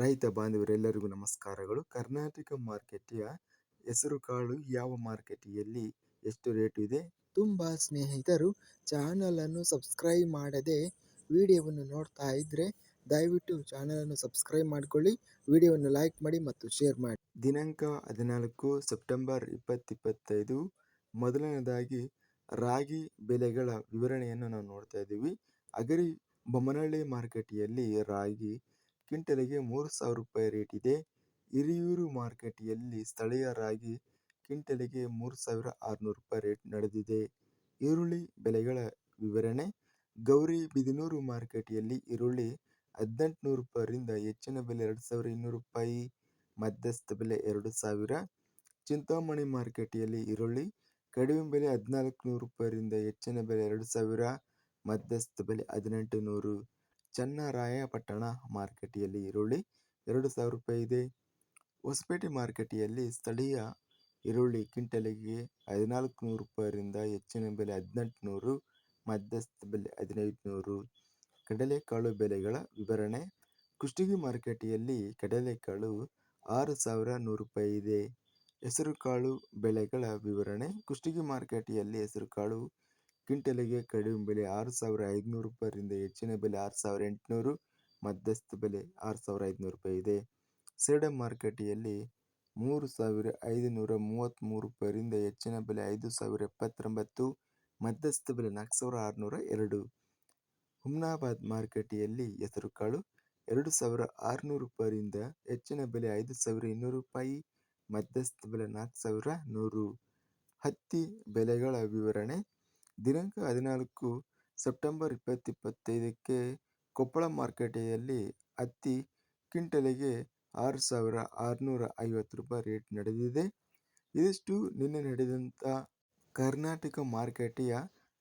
ರೈತ ಬಾಂಧವರೆಲ್ಲರಿಗೂ ನಮಸ್ಕಾರಗಳು. ಕರ್ನಾಟಕ ಮಾರ್ಕೆಟಿಯ ಹೆಸರುಕಾಳು ಯಾವ ಮಾರ್ಕೆಟಿಯಲ್ಲಿ ಎಷ್ಟು ರೇಟು ಇದೆ? ತುಂಬ ಸ್ನೇಹಿತರು ಚಾನಲನ್ನು ಸಬ್ಸ್ಕ್ರೈಬ್ ಮಾಡದೆ ವಿಡಿಯೋವನ್ನು ನೋಡ್ತಾ ಇದ್ದರೆ ದಯವಿಟ್ಟು ಚಾನಲನ್ನು ಸಬ್ಸ್ಕ್ರೈಬ್ ಮಾಡಿಕೊಳ್ಳಿ, ವಿಡಿಯೋವನ್ನು ಲೈಕ್ ಮಾಡಿ ಮತ್ತು ಶೇರ್ ಮಾಡಿ. ದಿನಾಂಕ ಹದಿನಾಲ್ಕು ಸೆಪ್ಟೆಂಬರ್ ಇಪ್ಪತ್ತಿಪ್ಪತ್ತೈದು. ಮೊದಲನೇದಾಗಿ ರಾಗಿ ಬೆಲೆಗಳ ವಿವರಣೆಯನ್ನು ನಾವು ನೋಡ್ತಾ ಇದ್ದೀವಿ. ಅಗರಿ ಬೊಮ್ಮನಹಳ್ಳಿ ಮಾರ್ಕೆಟಿಯಲ್ಲಿ ರಾಗಿ ಕ್ವಿಂಟಲಿಗೆ ಮೂರು ಸಾವಿರ ರೂಪಾಯಿ ರೇಟ್ ಇದೆ. ಹಿರಿಯೂರು ಮಾರ್ಕೆಟಿಯಲ್ಲಿ ಸ್ಥಳೀಯರಾಗಿ ಕ್ವಿಂಟಲಿಗೆ ಮೂರು ಸಾವಿರ ಆರುನೂರು ರೂಪಾಯಿ ರೇಟ್ ನಡೆದಿದೆ. ಈರುಳ್ಳಿ ಬೆಲೆಗಳ ವಿವರಣೆ. ಗೌರಿ ಬಿದಿನೂರು ಮಾರ್ಕೆಟಿಯಲ್ಲಿ ಈರುಳ್ಳಿ ಹದಿನೆಂಟುನೂರು ರೂಪಾಯಿಂದ ಹೆಚ್ಚಿನ ಬೆಲೆ ಎರಡು ಸಾವಿರ ಇನ್ನೂರು ರೂಪಾಯಿ, ಮಧ್ಯಸ್ಥ ಬೆಲೆ ಎರಡು ಸಾವಿರ. ಚಿಂತಾಮಣಿ ಮಾರ್ಕೆಟಿಯಲ್ಲಿ ಈರುಳ್ಳಿ ಕಡಿಮೆ ಬೆಲೆ ಹದಿನಾಲ್ಕು ನೂರು ರೂಪಾಯಿಯಿಂದ ಹೆಚ್ಚಿನ ಬೆಲೆ ಎರಡು ಸಾವಿರ, ಮಧ್ಯಸ್ಥ ಬೆಲೆ ಹದಿನೆಂಟು ನೂರು ಚನ್ನರಾಯಪಟ್ಟಣ ಮಾರ್ಕೆಟಿಯಲ್ಲಿ ಈರುಳ್ಳಿ ಎರಡು ಸಾವಿರ ರೂಪಾಯಿ ಇದೆ. ಹೊಸಪೇಟೆ ಮಾರ್ಕೆಟಿಯಲ್ಲಿ ಸ್ಥಳೀಯ ಈರುಳ್ಳಿ ಕ್ವಿಂಟಲಿಗೆ ಹದಿನಾಲ್ಕು ನೂರು ರೂಪಾಯಿಯಿಂದ ಹೆಚ್ಚಿನ ಬೆಲೆ ಹದಿನೆಂಟು ನೂರು ಮಧ್ಯಸ್ಥ ಬೆಲೆ ಹದಿನೈದು ನೂರು ಕಡಲೆಕಾಳು ಬೆಲೆಗಳ ವಿವರಣೆ. ಕುಷ್ಟಗಿ ಮಾರ್ಕೆಟಿಯಲ್ಲಿ ಕಡಲೆಕಾಳು ಆರು ಸಾವಿರ ನೂರು ರೂಪಾಯಿ ಇದೆ. ಹೆಸರುಕಾಳು ಬೆಲೆಗಳ ವಿವರಣೆ. ಕುಷ್ಟಗಿ ಮಾರ್ಕೆಟಿಯಲ್ಲಿ ಹೆಸರುಕಾಳು ಕ್ವಿಂಟಲಿಗೆ ಕಡಿಮೆ ಬೆಲೆ ಆರು ಸಾವಿರ ಐದುನೂರು ರೂಪಾಯಿಯಿಂದ ಹೆಚ್ಚಿನ ಬೆಲೆ ಆರು ಸಾವಿರ ಎಂಟುನೂರು, ಮಧ್ಯಸ್ಥ ಬೆಲೆ ಆರು ಸಾವಿರ ಐದುನೂರು ರೂಪಾಯಿ ಇದೆ. ಸೇಡಂ ಮಾರುಕಟ್ಟೆಯಲ್ಲಿ ಮೂರು ಸಾವಿರ ಐದುನೂರ ಮೂವತ್ತ್ಮೂರು ರೂಪಾಯಿಯಿಂದ ಹೆಚ್ಚಿನ ಬೆಲೆ ಐದು ಸಾವಿರ ಎಪ್ಪತ್ತೊಂಬತ್ತು, ಮಧ್ಯಸ್ಥ ಬೆಲೆ ನಾಲ್ಕು ಸಾವಿರ ಆರುನೂರ ಎರಡು. ಹುಮ್ನಾಬಾದ್ ಮಾರ್ಕೆಟಿಯಲ್ಲಿ ಹೆಸರುಕಾಳು ಎರಡು ಸಾವಿರ ಆರುನೂರು ರೂಪಾಯಿಯಿಂದ ಹೆಚ್ಚಿನ ಬೆಲೆ ಐದು ಸಾವಿರ ಇನ್ನೂರು ರೂಪಾಯಿ, ಮಧ್ಯಸ್ಥ ಬೆಲೆ ನಾಲ್ಕು ಸಾವಿರ ನೂರು. ಹತ್ತಿ ಬೆಲೆಗಳ ವಿವರಣೆ ದಿನಾಂಕ ಹದಿನಾಲ್ಕು ಸೆಪ್ಟೆಂಬರ್ ಇಪ್ಪತ್ತಿಪ್ಪತ್ತೈದಕ್ಕೆ ಕೊಪ್ಪಳ ಮಾರ್ಕೆಟೆಯಲ್ಲಿ ಹತ್ತಿ ಕ್ವಿಂಟಲಿಗೆ ಆರು ಸಾವಿರ ಆರುನೂರ ಐವತ್ತು ರೂಪಾಯಿ ರೇಟ್ ನಡೆದಿದೆ. ಇದಿಷ್ಟು ನಿನ್ನೆ ನಡೆದಂಥ ಕರ್ನಾಟಕ ಮಾರ್ಕೆಟೆಯ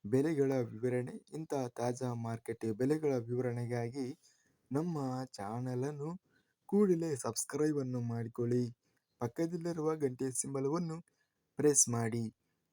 ಬೆಲೆಗಳ ವಿವರಣೆ. ಇಂತಹ ತಾಜಾ ಮಾರ್ಕೆಟೆಯ ಬೆಲೆಗಳ ವಿವರಣೆಗಾಗಿ ನಮ್ಮ ಚಾನಲನ್ನು ಕೂಡಲೇ ಸಬ್ಸ್ಕ್ರೈಬನ್ನು ಮಾಡಿಕೊಳ್ಳಿ. ಪಕ್ಕದಲ್ಲಿರುವ ಗಂಟೆ ಸಿಂಬಲವನ್ನು ಪ್ರೆಸ್ ಮಾಡಿ.